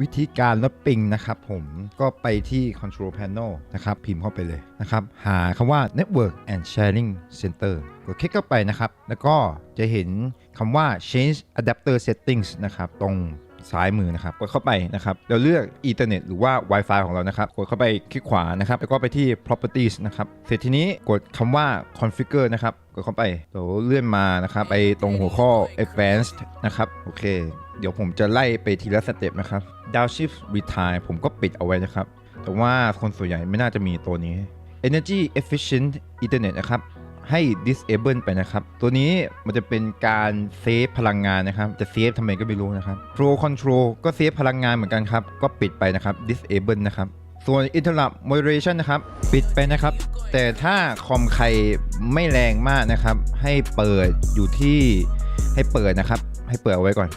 วิธีการลดปิงนะครับผมก็ไปที่ control panel นะครับ พิมพ์เข้าไปเลยนะครับ หาคำว่า network and sharing center กดคลิกเข้าไปนะครับ แล้วก็จะเห็น คำว่า change adapter settings นะครับ ตรงซ้ายมือนะครับ กดเข้าไปนะครับ เราเลือก Ethernet หรือว่า Wi-Fi ของเรานะครับ กดเข้าไปคลิกขวานะครับ แล้วก็ไปที่ properties นะครับ เสร็จทีนี้กดคำว่า configure นะครับ กดเข้าไปเดี๋ยวเลื่อนมานะครับ ไปตรงหัวข้อ advanced นะครับ โอเค เดี๋ยวผมจะไล่ไปทีละสเต็ปนะครับ downshift retire ผมก็ปิดเอาไว้นะครับ แต่ว่าคนส่วนใหญ่ไม่น่าจะมีตัวนี้ energy efficient ethernet นะครับ ให้ disable ไปนะครับ ตัวนี้มันจะเป็นการเซฟพลังงานนะครับ จะเซฟทำไมก็ไม่รู้นะครับ flow control ก็เซฟพลังงานเหมือนกันครับ ก็ปิดไปนะครับ disable นะครับ ส่วน interrupt moderation นะครับ ปิดไปนะครับ แต่ถ้าคอมใครไม่แรงมากนะครับ ให้เปิดอยู่ที่ให้เปิดนะครับ ให้เปิดเอาไว้ก่อน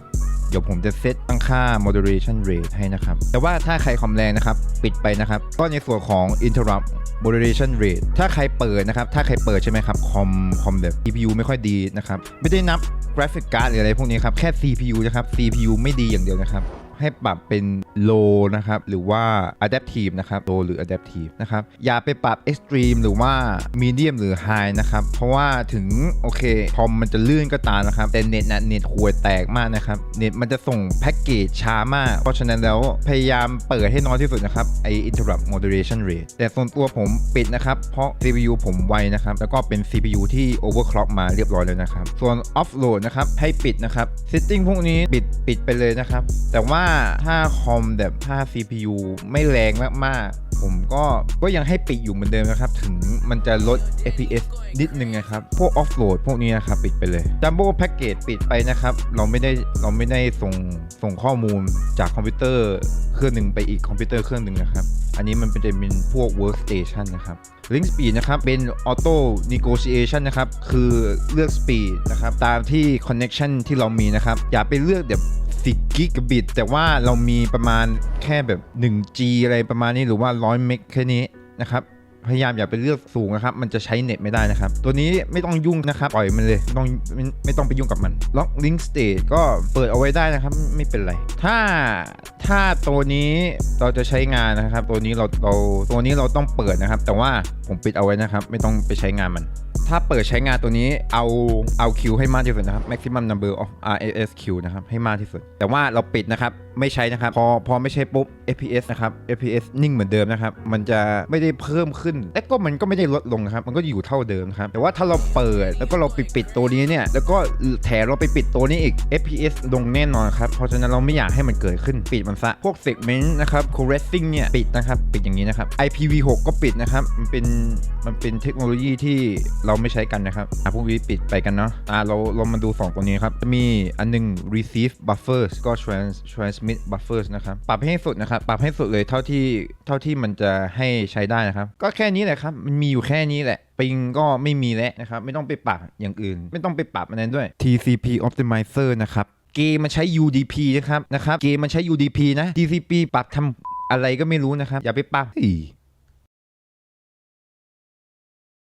เดี๋ยวผมจะเซตตั้งค่า moderation rate ให้นะครับ แต่ว่าถ้าใครคอมแรงนะครับ ปิดไปนะครับ ก็ในส่วนของ interrupt moderation rate ถ้าใครเปิดนะครับ ถ้าใครเปิดใช่ไหมครับ คอม คอมแบบ CPU ไม่ค่อยดีนะครับ ไม่ได้นับ graphic card หรืออะไรพวกนี้ครับ แค่ CPU นะครับ CPU ไม่ดีอย่างเดียวนะครับ ให้ปรับเป็น low นะครับ หรือว่า adaptive นะครับ low หรือ adaptive นะครับ อย่าไปปรับ extreme หรือว่า medium หรือ high นะครับ เพราะว่าถึง โอเค คอมมันจะลื่นก็ตามนะครับ แต่เน็ตนะเน็ตห่วยแตกมากนะครับ เน็ตมันจะส่งแพ็กเกจช้ามาก เพราะฉะนั้นแล้วพยายามเปิดให้น้อยที่สุดนะครับ ไอ interrupt moderation rate แต่ส่วนตัวผมปิดนะครับ เพราะ CPU ผมไวนะครับ แล้วก็เป็น CPU ที่ overclock มาเรียบร้อยแล้วนะครับ ส่วน offload นะครับ ให้ปิดนะครับ setting พวกนี้ปิดปิดไปเลยนะครับ แต่ว่าถ้าคอมแบบถ้า CPU ไม่แรงมากๆ ผมก็ก็ยังให้ปิดอยู่เหมือนเดิมนะครับ ถึงมันจะลด FPS นิดนึงนะครับ พวก offload พวกนี้นะครับ ปิดไปเลย Jumbo Package ปิดไปนะครับ เราไม่ได้เราไม่ได้ส่งส่งข้อมูลจากคอมพิวเตอร์เครื่องหนึ่งไปอีกคอมพิวเตอร์เครื่องหนึ่งนะครับอันนี้มันเป็นจะเป็นพวก workstation นะครับ Link Speed นะครับ เป็น Auto Negotiation นะครับ คือเลือก Speed นะครับ ตามที่ Connection ที่เรามีนะครับ อย่าไปเลือกแบบ 10กิกะบิตแต่ว่าเรามีประมาณแค่แบบ 1G อะไรประมาณนี้หรือว่า 100 เมกแค่นี้นะครับ พยายามอย่าไปเลือกสูงนะครับมันจะใช้เน็ตไม่ได้นะครับ ตัวนี้ไม่ต้องยุ่งนะครับปล่อยมันเลยไม่ต้องไม่ไม่ต้องไปยุ่งกับมัน Lock Link State ก็เปิดเอาไว้ได้นะครับ ไม่เป็นไร ถ้าถ้าตัวนี้เราจะใช้งานนะครับ ตัวนี้เราเราตัวนี้เราต้องเปิดนะครับ แต่ว่าผมปิดเอาไว้นะครับ ไม่ต้องไปใช้งานมันถ้าเปิดใช้งานตัวนี้เอาเอาคิวให้มากที่สุดนะครับ maximum number of RSS queue นะครับให้มากที่สุด แต่ว่าเราปิดนะครับ ไม่ใช้นะครับ พอพอไม่ใช้ปุ๊บ FPS นะครับ FPS นิ่งเหมือนเดิมนะครับ มันจะไม่ได้เพิ่มขึ้นและก็มันก็ไม่ได้ลดลงครับ มันก็อยู่เท่าเดิมครับ แต่ว่าถ้าเราเปิดแล้วก็เราปิดปิดตัวนี้เนี่ย แล้วก็แถมเราไปปิดตัวนี้อีก FPS ลงแน่นอนครับ เพราะฉะนั้นเราไม่อยากให้มันเกิดขึ้น ปิดมันซะ พวก segment นะครับ correcting เนี่ย ปิดนะครับ ปิดอย่างนี้นะครับ IPv6 ก็ปิดนะครับ มันเป็น มันเป็นเทคโนโลยีที่เราไม่ใช้กันนะครับ อะพวกนี้ปิดไปกันเนาะ อะเรา เรามาดู 2 ตัวนี้ครับ จะมีอันหนึง receive buffers ก็ trans transmit buffers นะครับ ปรับให้สุดนะครับ ปรับให้สุดเลยเท่าที่ เท่าที่มันจะให้ใช้ได้นะครับ ก็แค่ค่นี้แหละครับมันมีอยู่แค่นี้แหละ ปิงก็ไม่มีแล้วนะครับ ไม่ต้องไปปรับอย่างอื่น ไม่ต้องไปปรับอันนั้นด้วย TCP optimizer นะครับ เกมมันใช้ UDP นะครับนะครับ เกมมันใช้ UDP นะ TCP ปรับทำอะไรก็ไม่รู้นะครับ อย่าไปปรับ